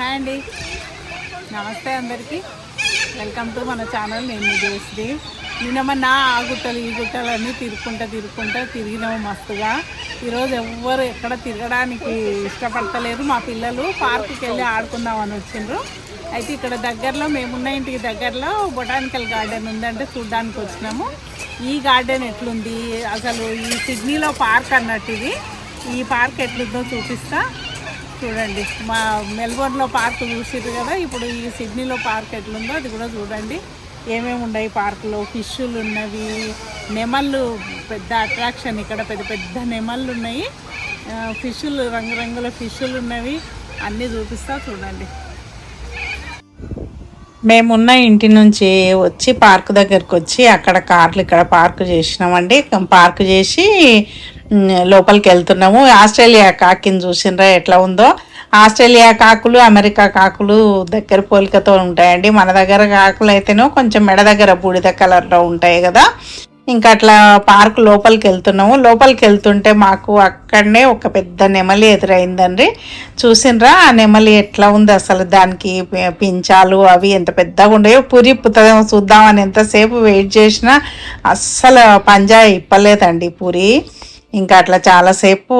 Hi అండి. నమస్తే అందరికీ. వెల్కమ్ టు మన ఛానల్ నేను చేసింది జయశ్రీ నిన్నమన్నా ఆ గుట్టలు ఈ గుట్టలు అన్నీ తిరుక్కుంటా తిరుక్కుంటా తిరిగినాము మస్తుగా. ఈరోజు ఎవ్వరు ఎక్కడ తిరగడానికి ఇష్టపడతలేరు. మా పిల్లలు పార్కుకి వెళ్ళి ఆడుకుందామని వచ్చిండ్రు. అయితే ఇక్కడ దగ్గరలో మేమున్న ఇంటికి దగ్గరలో బొటానికల్ గార్డెన్ ఉందంటే చూడడానికి వచ్చినాము. ఈ గార్డెన్ ఎట్లుంది? అసలు ఈ సిడ్నీలో పార్క్ అన్నట్టు ఇది. ఈ పార్క్ ఎట్లుందో చూపిస్తా. చూడండి. మా మెల్బోర్న్లో పార్క్ చూసారు కదా ఇప్పుడు ఈ సిడ్నీలో పార్క్ ఎట్లుందో అది కూడా చూడండి. ఏమేమి ఉన్నాయి పార్కులో? ఫిష్లు ఉన్నవి నెమళ్ళు పెద్ద అట్రాక్షన్ ఇక్కడ పెద్ద పెద్ద నెమళ్ళు ఉన్నాయి. ఫిష్లు రంగురంగుల ఫిష్లు ఉన్నవి అన్నీ చూపిస్తా చూడండి. మేమున్న ఇంటి నుంచి వచ్చి పార్క్ దగ్గరకు వచ్చి అక్కడ కార్లు ఇక్కడ పార్క్ చేసినామండి. పార్క్ చేసి లోపలికి వెళ్తున్నాము. ఆస్ట్రేలియా కాకిని చూసినరా ఎట్లా ఉందో. ఆస్ట్రేలియా కాకులు అమెరికా కాకులు దగ్గర పోలికతో ఉంటాయండి. మన దగ్గర కాకులు అయితేనో కొంచెం మెడ దగ్గర బూడిద కలర్లో ఉంటాయి కదా. ఇంకా అట్లా పార్క్ లోపలికి వెళ్తున్నాము. లోపలికి వెళ్తుంటే మాకు అక్కడనే ఒక పెద్ద నెమలి ఎదురైందండి. చూసినరా ఆ నెమలి ఎట్లా ఉంది అసలు? దానికి పించాలు అవి ఎంత పెద్దగా ఉండేవో పురి పుత్తదేమో చూద్దామని ఎంతసేపు వెయిట్ చేసినా అస్సలు పంజా ఇప్పలేదండి పూరి. ఇంకా అట్లా చాలాసేపు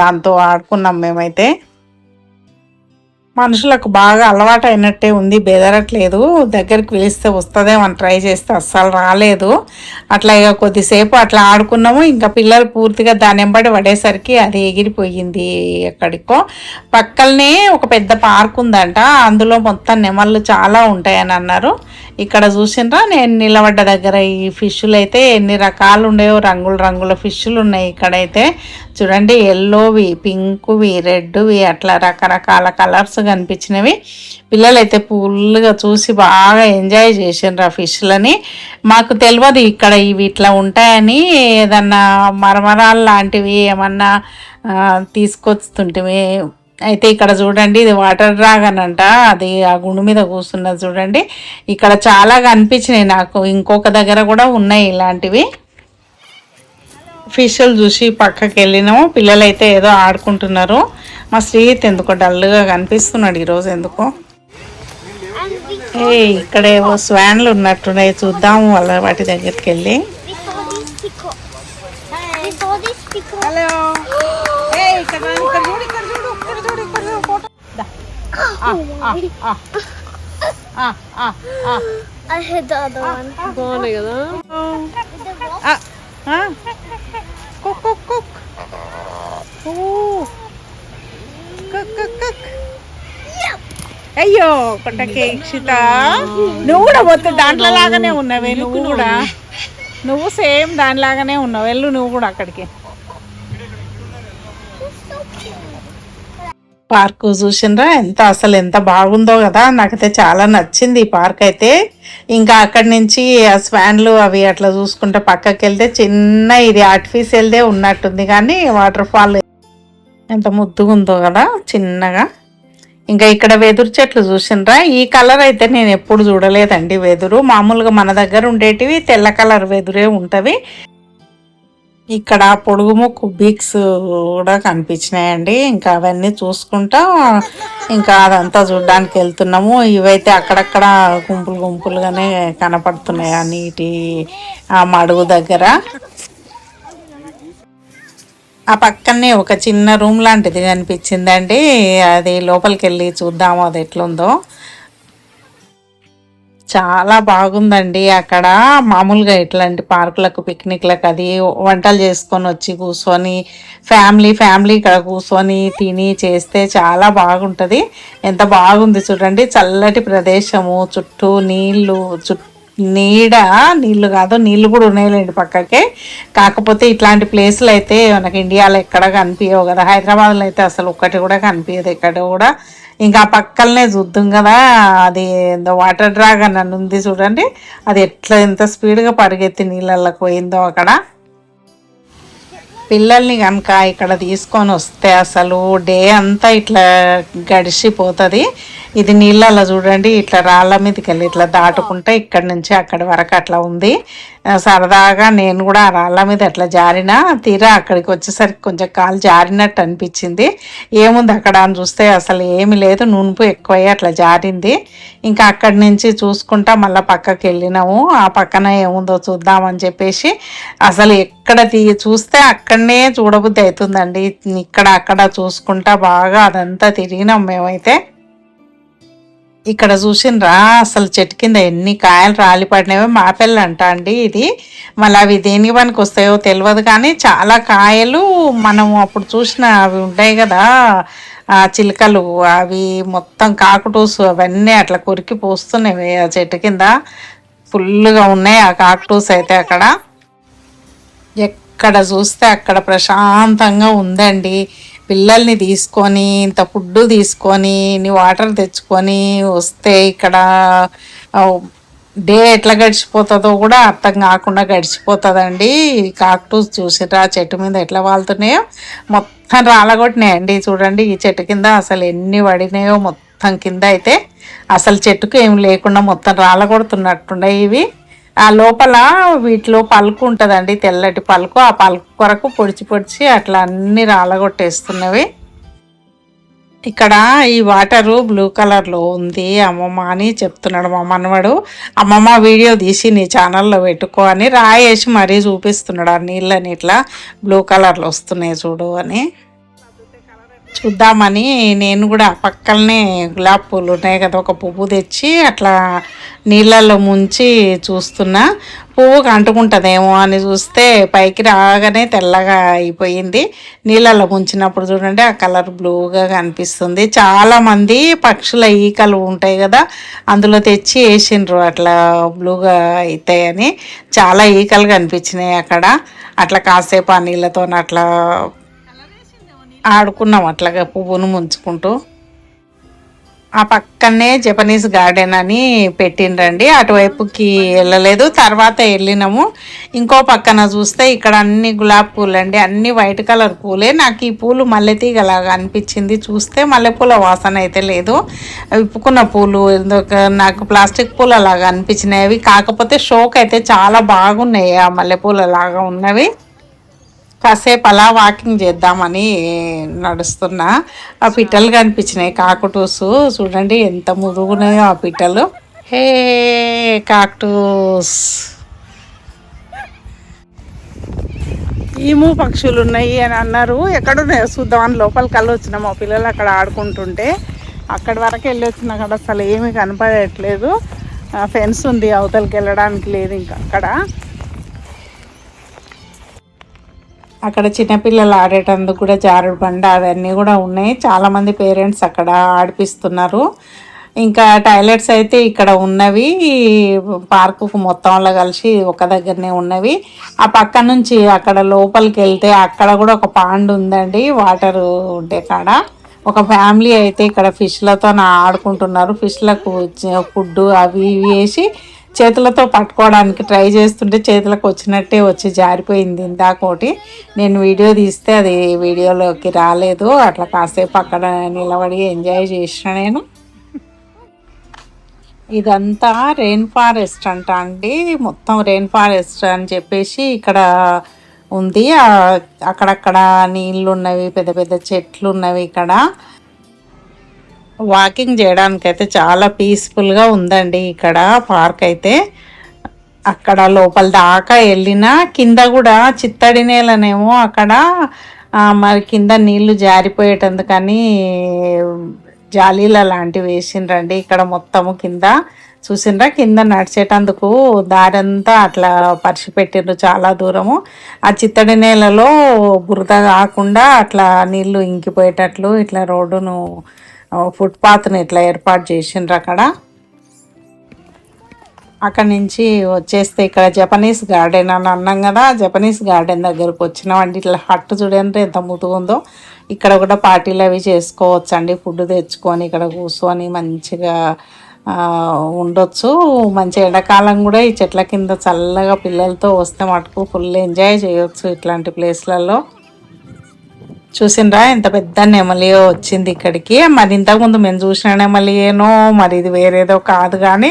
దాంతో ఆడుకున్నాం మేమైతే. మనుషులకు బాగా అలవాటు అయినట్టే ఉంది బెదరట్లేదు. దగ్గరికి పిలిస్తే వస్తుందేమని ట్రై చేస్తే అస్సలు రాలేదు. అట్లా ఇక కొద్దిసేపు అట్లా ఆడుకున్నాము. ఇంకా పిల్లలు పూర్తిగా దాని వెంబడి పడేసరికి అది ఎగిరిపోయింది ఎక్కడికో. పక్కనే ఒక పెద్ద పార్క్ ఉందంట అందులో మొత్తం నెమళ్ళు చాలా ఉంటాయని అన్నారు. ఇక్కడ చూసిండ్రా నేను నిలబడ్డ దగ్గర ఈ ఫిష్లు అయితే ఎన్ని రకాలు ఉండేవో రంగుల రంగుల ఫిష్లు ఉన్నాయి ఇక్కడైతే. చూడండి ఎల్లోవి పింక్వి రెడ్వి అట్లా రకరకాల కలర్స్ కనిపించినవి. పిల్లలైతే ఫుల్గా చూసి బాగా ఎంజాయ్ చేసిండ్రు ఆ ఫిష్లని. మాకు తెలియదు ఇక్కడ ఇవి ఇట్లా ఉంటాయని ఏదన్నా మరమరాలు లాంటివి ఏమన్నా తీసుకొస్తుంటే అయితే ఇక్కడ చూడండి ఇది వాటర్ డ్రాగన్ అంట అది ఆ గుండు మీద కూర్చున్నది చూడండి. ఇక్కడ చాలా కనిపించినాయి నాకు. ఇంకొక దగ్గర కూడా ఉన్నాయి ఇలాంటివి. ఫిష్లు చూసి పక్కకి వెళ్ళినాము. పిల్లలైతే ఏదో ఆడుకుంటున్నారు. మా శ్రీహిత్ ఎందుకో డల్గా కనిపిస్తున్నాడు ఈరోజు ఎందుకో. ఏ ఇక్కడ ఏవో స్వాన్లు ఉన్నట్టున్నాయి. చూద్దాము వాళ్ళ వాటి దగ్గరికి వెళ్ళి. We I hit the other one. బాగున్నాయి కదా. కుక్ కుక్ కుక్. కుక్ కుక్ కుక్ అయ్యో కొట్టకే ఇక్షిత నువ్వు కూడా పోతే దాంట్లో లాగానే ఉన్నావే నువ్వు కూడా. నువ్వు సేమ్ దానిలాగానే ఉన్నావు వెళ్ళు నువ్వు కూడా అక్కడికి. పార్కు చూసినరా ఎంత అసలు ఎంత బాగుందో కదా. నాకైతే చాలా నచ్చింది ఈ పార్క్ అయితే. ఇంకా అక్కడి నుంచి ఆ స్వాన్లు అవి అట్లా చూసుకుంటే పక్కకి వెళ్తే చిన్న ఇది ఆర్టిఫిషియల్దే ఉన్నట్టుంది కానీ వాటర్ ఫాల్ ఎంత ముద్దుగా ఉందో కదా చిన్నగా. ఇంకా ఇక్కడ వెదురు చెట్లు చూసినరా ఈ కలర్ అయితే నేను ఎప్పుడు చూడలేదండి వెదురు. మామూలుగా మన దగ్గర ఉండేటివి తెల్ల కలర్ వెదురే ఉంటవి. ఇక్కడ పొడుగు ముక్కు బీక్స్ కూడా కనిపించినాయండి. ఇంకా అవన్నీ చూసుకుంటా ఇంకా అదంతా చూడడానికి వెళ్తున్నాము. ఇవైతే అక్కడక్కడ గుంపులు గుంపులుగానే కనపడుతున్నాయి ఆ నీటి ఆ మడుగు దగ్గర. ఆ పక్కనే ఒక చిన్న రూమ్ లాంటిది కనిపించిందండి. అది లోపలికి వెళ్ళి చూద్దాము అది ఎట్లుందో. చాలా బాగుందండి అక్కడ. మామూలుగా ఇట్లాంటి పార్కులకు పిక్నిక్లకు అది వంటలు చేసుకొని వచ్చి కూర్చొని ఫ్యామిలీ ఫ్యామిలీ ఇక్కడ కూర్చొని తిని చేస్తే చాలా బాగుంటుంది. ఎంత బాగుంది చూడండి. చల్లటి ప్రదేశము చుట్టూ నీళ్ళు చుట్టూ నీడ నీళ్ళు కాదు నీళ్ళు కూడా ఉన్నాయిలేండి పక్కకే. కాకపోతే ఇట్లాంటి ప్లేసులు అయితే మనకి ఇండియాలో ఎక్కడ కనిపించవు కదా. హైదరాబాద్లో అయితే అసలు ఒక్కటి కూడా కనిపించదు ఇక్కడ కూడా. ఇంకా పక్కలనే చూద్దాం కదా. అది వాటర్ డ్రాగన్ అని ఉంది చూడండి. అది ఎట్లా ఎంత స్పీడ్గా పరిగెత్తి నీళ్ళలోకి పోయిందో అక్కడ. పిల్లల్ని కనుక ఇక్కడ తీసుకొని వస్తే అసలు డే అంతా ఇట్లా గడిచిపోతుంది. ఇది నీళ్ళలో చూడండి ఇట్లా రాళ్ళ మీదకి వెళ్ళి ఇట్లా దాటుకుంటే ఇక్కడ నుంచి అక్కడి వరకు అట్లా ఉంది. సరదాగా నేను కూడా ఆ రాళ్ళ మీద అట్లా జారిన తీరా అక్కడికి వచ్చేసరికి కొంచెం కాలు జారినట్టు అనిపించింది. ఏముంది అక్కడ అని చూస్తే అసలు ఏమి లేదు నునుపు ఎక్కువయ్యి అట్లా జారింది. ఇంకా అక్కడి నుంచి చూసుకుంటా మళ్ళీ పక్కకి వెళ్ళినాము. ఆ పక్కన ఏముందో చూద్దామని చెప్పేసి అసలు ఎక్కడ తీ చూస్తే అక్కడనే చూడబుద్ధి అవుతుందండి. ఇక్కడ అక్కడ చూసుకుంటా బాగా అదంతా తిరిగినాం మేమైతే. ఇక్కడ చూసిండ్రా అసలు చెట్టు కింద ఎన్ని కాయలు రాలిపడినవో మాపెళ్ళు అంట అండి ఇది. మళ్ళీ అవి దేనికి పనికి వస్తాయో తెలియదు కానీ చాలా కాయలు మనం అప్పుడు చూసిన అవి ఉంటాయి కదా ఆ చిలుకలు అవి మొత్తం కాకుటూస్ అవన్నీ అట్లా కొరికి పోస్తున్నాయి ఆ చెట్టు కింద. ఫుల్గా ఉన్నాయి ఆ కాకుటూస్ అయితే అక్కడ. ఎక్కడ చూస్తే అక్కడ ప్రశాంతంగా ఉందండి. పిల్లల్ని తీసుకొని ఇంత ఫుడ్ తీసుకొని ఇన్ని వాటర్ తెచ్చుకొని వస్తే ఇక్కడ డే ఎట్లా గడిచిపోతుందో కూడా అర్థం కాకుండా గడిచిపోతుందండి. కాక్టూస్ చూసిరా చెట్టు మీద ఎట్లా వాళ్తున్నాయో మొత్తం రాలగొట్టినాయండి. చూడండి ఈ చెట్టు కింద అసలు ఎన్ని పడినాయో మొత్తం కింద అయితే అసలు చెట్టుకు ఏం లేకుండా మొత్తం రాలగొడుతున్నట్టున్నాయి ఇవి. ఆ లోపల వీటిలో పలుకు ఉంటుందండి తెల్లటి పలుకు. ఆ పలుకు కొరకు పొడిచి పొడిచి అట్లా అన్ని రాలగొట్టేస్తున్నవి. ఇక్కడ ఈ వాటరు బ్లూ కలర్లో ఉంది. అమ్మమ్మ అని చెప్తున్నాడు మా మనవడు. అమ్మమ్మ వీడియో తీసి నీ ఛానల్లో పెట్టుకో అని రాయేసి మరీ చూపిస్తున్నాడు. ఆ నీళ్ళని ఇట్లా బ్లూ కలర్లో వస్తున్నాయి చూడు అని. చూద్దామని నేను కూడా పక్కనే గులాబీ పూలు ఉన్నాయి కదా ఒక పువ్వు తెచ్చి అట్లా నీళ్ళల్లో ముంచి చూస్తున్నా. పువ్వుకి అంటుకుంటుందేమో అని చూస్తే పైకి రాగానే తెల్లగా అయిపోయింది. నీళ్ళల్లో ముంచినప్పుడు చూడండి ఆ కలర్ బ్లూగా కనిపిస్తుంది. చాలామంది పక్షుల ఈకలు ఉంటాయి కదా అందులో తెచ్చి వేసిండ్రు అట్లా బ్లూగా అవుతాయని చాలా ఈకలు కనిపించినాయి అక్కడ. అట్లా కాసేపు ఆ నీళ్ళతో అట్లా ఆడుకున్నాం అట్లాగా పువ్వును ముంచుకుంటూ. ఆ పక్కనే జపనీస్ గార్డెన్ అని పెట్టిండ్రండి. అటువైపుకి వెళ్ళలేదు. తర్వాత వెళ్ళినాము. ఇంకో పక్కన చూస్తే ఇక్కడ అన్ని గులాబీ పూలు అండి అన్ని వైట్ కలర్ పూలే. నాకు ఈ పూలు మల్లెతీగలాగా అనిపించింది. చూస్తే మల్లెపూల వాసన అయితే లేదు. విప్పుకున్న పూలు ఎందుకు నాకు ప్లాస్టిక్ పూలు అలాగా అవి కాకపోతే షోక్ అయితే చాలా బాగున్నాయి ఆ మల్లెపూల లాగా ఉన్నవి. కాసేపు అలా వాకింగ్ చేద్దామని నడుస్తున్నా. ఆ పిట్టలు కనిపించినాయి కాకుటూసు. చూడండి ఎంత మురుగునాయో ఆ పిట్టలు. హే కాకుటూస్. ఈము పక్షులు ఉన్నాయి అని అన్నారు. ఎక్కడున్నాయో చూద్దామని లోపలికి వెళ్ళి వచ్చిన మా పిల్లలు అక్కడ ఆడుకుంటుంటే అక్కడి వరకు వెళ్ళి వచ్చిన అక్కడ అసలు ఏమీ కనపడట్లేదు. ఫెన్స్ ఉంది అవతలకి వెళ్ళడానికి లేదు ఇంకా అక్కడ. అక్కడ చిన్నపిల్లలు ఆడేటందుకు కూడా జారుడు బండ అవన్నీ కూడా ఉన్నాయి. చాలామంది పేరెంట్స్ అక్కడ ఆడిపిస్తున్నారు. ఇంకా టాయిలెట్స్ అయితే ఇక్కడ ఉన్నవి. పార్కుకు మొత్తంలో కలిసి ఒక దగ్గరనే ఉన్నవి. ఆ పక్క నుంచి అక్కడ లోపలికి వెళ్తే అక్కడ కూడా ఒక పాండ్ ఉందండి వాటర్ ఉండే కాడ. ఒక ఫ్యామిలీ అయితే ఇక్కడ ఫిష్లతో ఆడుకుంటున్నారు. ఫిష్లకు ఫుడ్ అవి ఇవి వేసి చేతులతో పట్టుకోవడానికి ట్రై చేస్తుంటే చేతులకు వచ్చినట్టే వచ్చి జారిపోయింది ఇందాకోటి. నేను వీడియో తీస్తే అది వీడియోలోకి రాలేదు. అట్లా కాసేపు అక్కడ నిలబడి ఎంజాయ్ చేసిన నేను. ఇదంతా రెయిన్ ఫారెస్ట్ అంట అండి. మొత్తం రెయిన్ ఫారెస్ట్ అని చెప్పేసి ఇక్కడ ఉంది. అక్కడక్కడ నీళ్ళు ఉన్నవి పెద్ద పెద్ద చెట్లు ఉన్నవి ఇక్కడ. వాకింగ్ చేయడానికైతే చాలా పీస్ఫుల్గా ఉందండి ఇక్కడ పార్క్ అయితే. అక్కడ లోపల దాకా వెళ్ళిన కింద కూడా చిత్తడి నేలనేమో అక్కడ మరి కింద నీళ్ళు జారిపోయేటందుకని జాలీల లాంటివి వేసిండ్రండి ఇక్కడ మొత్తము కింద. చూసిండ్రా? కింద నడిచేటందుకు దారంతా అట్లా పరిచి పెట్టిండ్రు చాలా దూరము. ఆ చిత్తడి నేలలో బురద కాకుండా అట్లా నీళ్ళు ఇంకిపోయేటట్లు ఇట్లా రోడ్డును ఫుట్పాత్ని ఇట్లా ఏర్పాటు చేసిండ్రు అక్కడ. అక్కడ నుంచి వచ్చేస్తే ఇక్కడ జపనీస్ గార్డెన్ అని అన్నాం కదా జపనీస్ గార్డెన్ దగ్గరకు వచ్చినామండి. ఇట్లా హట్టు చూడండి ఎంత ముతుగుందో ఇక్కడ కూడా పార్టీలు అవి చేసుకోవచ్చు అండి ఫుడ్ తెచ్చుకొని ఇక్కడ కూర్చొని మంచిగా ఉండొచ్చు. మంచి ఎండాకాలం కూడా ఈ చెట్ల కింద చల్లగా పిల్లలతో వస్తే మటుకు ఫుల్ ఎంజాయ్ చేయొచ్చు ఇట్లాంటి ప్లేస్లలో చూసిండ్రా ఎంత పెద్ద నెమలియో వచ్చింది ఇక్కడికి. మరి ఇంతకుముందు మేము చూసిన నెమలియేనో మరి ఇది వేరేదో కాదు కానీ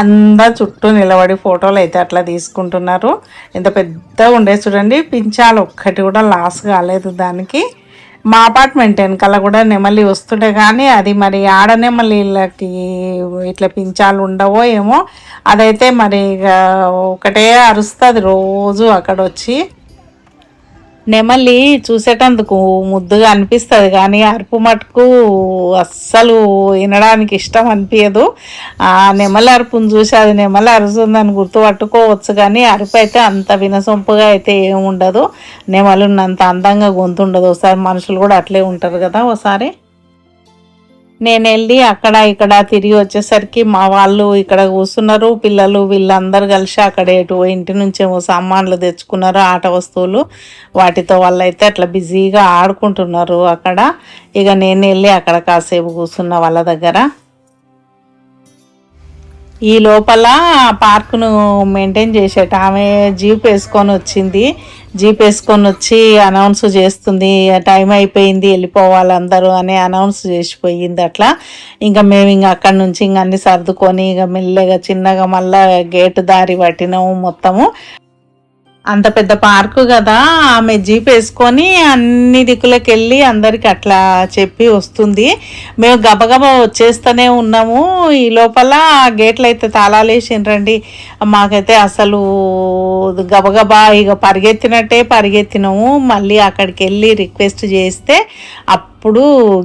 అందరు చుట్టూ నిలబడి ఫోటోలు అయితే అట్లా తీసుకుంటున్నారు. ఎంత పెద్ద ఉండే చూడండి పించాలు ఒక్కటి కూడా లాస్ కాలేదు దానికి. మా అపార్ట్మెంట్ వెనకాల కూడా నెమలి వస్తుండే కానీ అది మరి ఆడ నెమలిలకి ఇట్లా పించాలు ఉండవో ఏమో అదైతే మరి ఇక ఒకటే అరుస్తుంది రోజు అక్కడ వచ్చి నెమలి చూసేటందుకు ముద్దుగా అనిపిస్తుంది కానీ అరుపు మటుకు అస్సలు వినడానికి ఇష్టం అనిపించదు ఆ నెమలి అరుపును చూసి అది నెమలి అరుస్తుందని గుర్తుపట్టుకోవచ్చు కానీ అరుపు అయితే అంత వినసొంపుగా అయితే ఏమి ఉండదు నెమలి ఉన్నంత అందంగా గొంతు ఉండదు. ఒకసారి మనుషులు కూడా అట్లే ఉంటారు కదా ఒకసారి నేను వెళ్ళి అక్కడ ఇక్కడ తిరిగి వచ్చేసరికి మా వాళ్ళు ఇక్కడ కూర్చున్నారు. పిల్లలు వీళ్ళందరూ కలిసి అక్కడ ఎటు ఇంటి నుంచేమో సామాన్లు తెచ్చుకున్నారు ఆట వస్తువులు. వాటితో వాళ్ళైతే అట్లా బిజీగా ఆడుకుంటున్నారు అక్కడ. ఇక నేను వెళ్ళి అక్కడ కాసేపు కూర్చున్న వాళ్ళ దగ్గర. ఈ లోపల పార్కును మెయింటైన్ చేసేట. ఆమె జీప్ వేసుకొని వచ్చింది. జీప్ వేసుకొని వచ్చి అనౌన్స్ చేస్తుంది. టైం అయిపోయింది వెళ్ళిపోవాలి అందరూ అని అనౌన్స్ చేసిపోయింది అట్లా. ఇంకా మేము ఇంకా అక్కడి నుంచి ఇంక అన్ని సర్దుకొని ఇక మెల్లగా చిన్నగా మళ్ళా గేటు దారి పట్టినాము మొత్తము. అంత పెద్ద పార్కు కదా ఆమె జీప్ వేసుకొని అన్ని దిక్కులకు వెళ్ళి అందరికి అట్లా చెప్పి వస్తుంది. మేము గబగబా వచ్చేస్తూనే ఉన్నాము. ఈ లోపల గేట్లు అయితే తాళాలు వేసిండ్రండి మాకైతే అసలు గబగబా ఇక పరిగెత్తినట్టే పరిగెత్తినాము. మళ్ళీ అక్కడికి వెళ్ళి రిక్వెస్ట్ చేస్తే అప్పుడు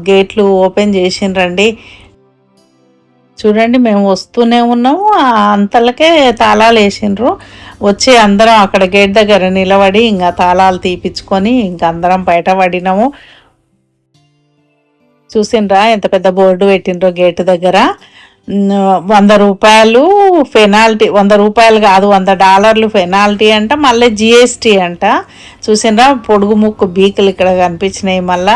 గేట్లు ఓపెన్ చేసిండ్రండి. చూడండి మేము వస్తూనే ఉన్నాము. అంతలకే తాళాలు వేసిండ్రు. వచ్చి అందరం అక్కడ గేట్ దగ్గర నిలబడి ఇంకా తాళాలు తీపిచ్చుకొని ఇంక అందరం బయట పడినాము. చూసిండ్రా ఎంత పెద్ద బోర్డు పెట్టిండ్రో గేట్ దగ్గర. వంద రూపాయలు పెనాల్టీ వంద రూపాయలు కాదు వంద డాలర్లు పెనాల్టీ అంట మళ్ళీ జిఎస్టీ అంట. చూసినరా పొడుగు ముక్కు బీకులు ఇక్కడ కనిపించినాయి మళ్ళా.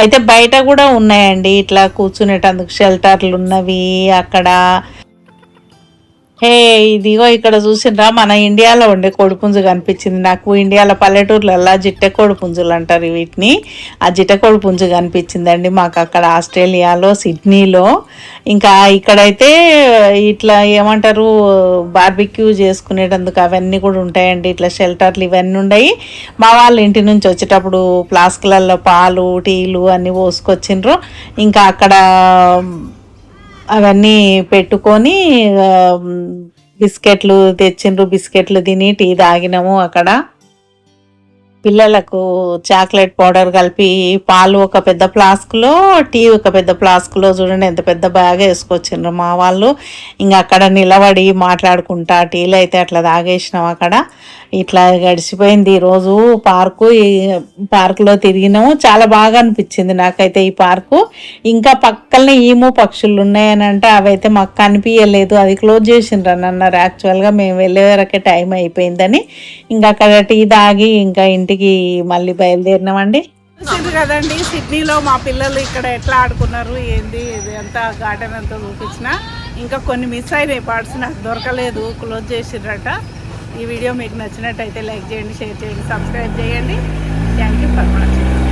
అయితే బయట కూడా ఉన్నాయండి ఇట్లా కూర్చునేటందుకు షెల్టర్లు ఉన్నవి అక్కడ హే ఇదిగో ఇక్కడ చూసిండ్రా మన ఇండియాలో ఉండే కోడిపుంజు కనిపించింది. నాకు ఇండియాలో పల్లెటూర్లలో జిట్టె కోడిపుంజులు అంటారు వీటిని. ఆ జిట్టె కోడిపుంజు కనిపించిందండి మాకు అక్కడ ఆస్ట్రేలియాలో సిడ్నీలో. ఇంకా ఇక్కడైతే ఇట్లా ఏమంటారు బార్బిక్యూ చేసుకునేటందుకు అవన్నీ కూడా ఉంటాయండి. ఇట్లా షెల్టర్లు ఇవన్నీ ఉన్నాయి మా వాళ్ళ ఇంటి నుంచి వచ్చేటప్పుడు ఫ్లాస్క్లలో పాలు టీలు అన్నీ పోసుకొచ్చిండ్రు. ఇంకా అక్కడ అవన్నీ పెట్టుకొని బిస్కెట్లు తెచ్చిండ్రు బిస్కెట్లు తిని టీ తాగినాము అక్కడ. పిల్లలకు చాక్లెట్ పౌడర్ కలిపి పాలు ఒక పెద్ద ఫ్లాస్క్లో టీ ఒక పెద్ద ఫ్లాస్క్లో చూడండి ఎంత పెద్ద బ్యాగ్ వేసుకొచ్చిండ్రు మా వాళ్ళు. ఇంకా అక్కడ నిలబడి మాట్లాడుకుంటా టీలు అయితే అట్లా తాగేసినాం అక్కడ. ఇట్లా గడిచిపోయింది. ఈరోజు పార్కు ఈ పార్కులో తిరిగినాము. చాలా బాగా అనిపించింది నాకైతే ఈ పార్కు. ఇంకా పక్కనే ఈము పక్షులు ఉన్నాయని అంటే అవైతే మాకు కనిపించలేదు అది క్లోజ్ చేసిండ్రు అని అన్నారు. యాక్చువల్గా మేము వెళ్ళే వరకే టైం అయిపోయిందని. ఇంకా అక్కడ టీ తాగి ఇంకా ఇంటి ఇంటికి మళ్ళీ బయలుదేరినామండి? చూసింది కదండి సిడ్నీలో మా పిల్లలు ఇక్కడ ఎట్లా ఆడుకున్నారు ఏంది ఇది అంతా గార్డెన్ అంతా చూపించిన. ఇంకా కొన్ని మిస్ అయినాయి పార్ట్స్ నాకు దొరకలేదు క్లోజ్ చేసిర్రట. ఈ వీడియో మీకు నచ్చినట్టయితే లైక్ చేయండి షేర్ చేయండి సబ్స్క్రైబ్ చేయండి. Thank you for watching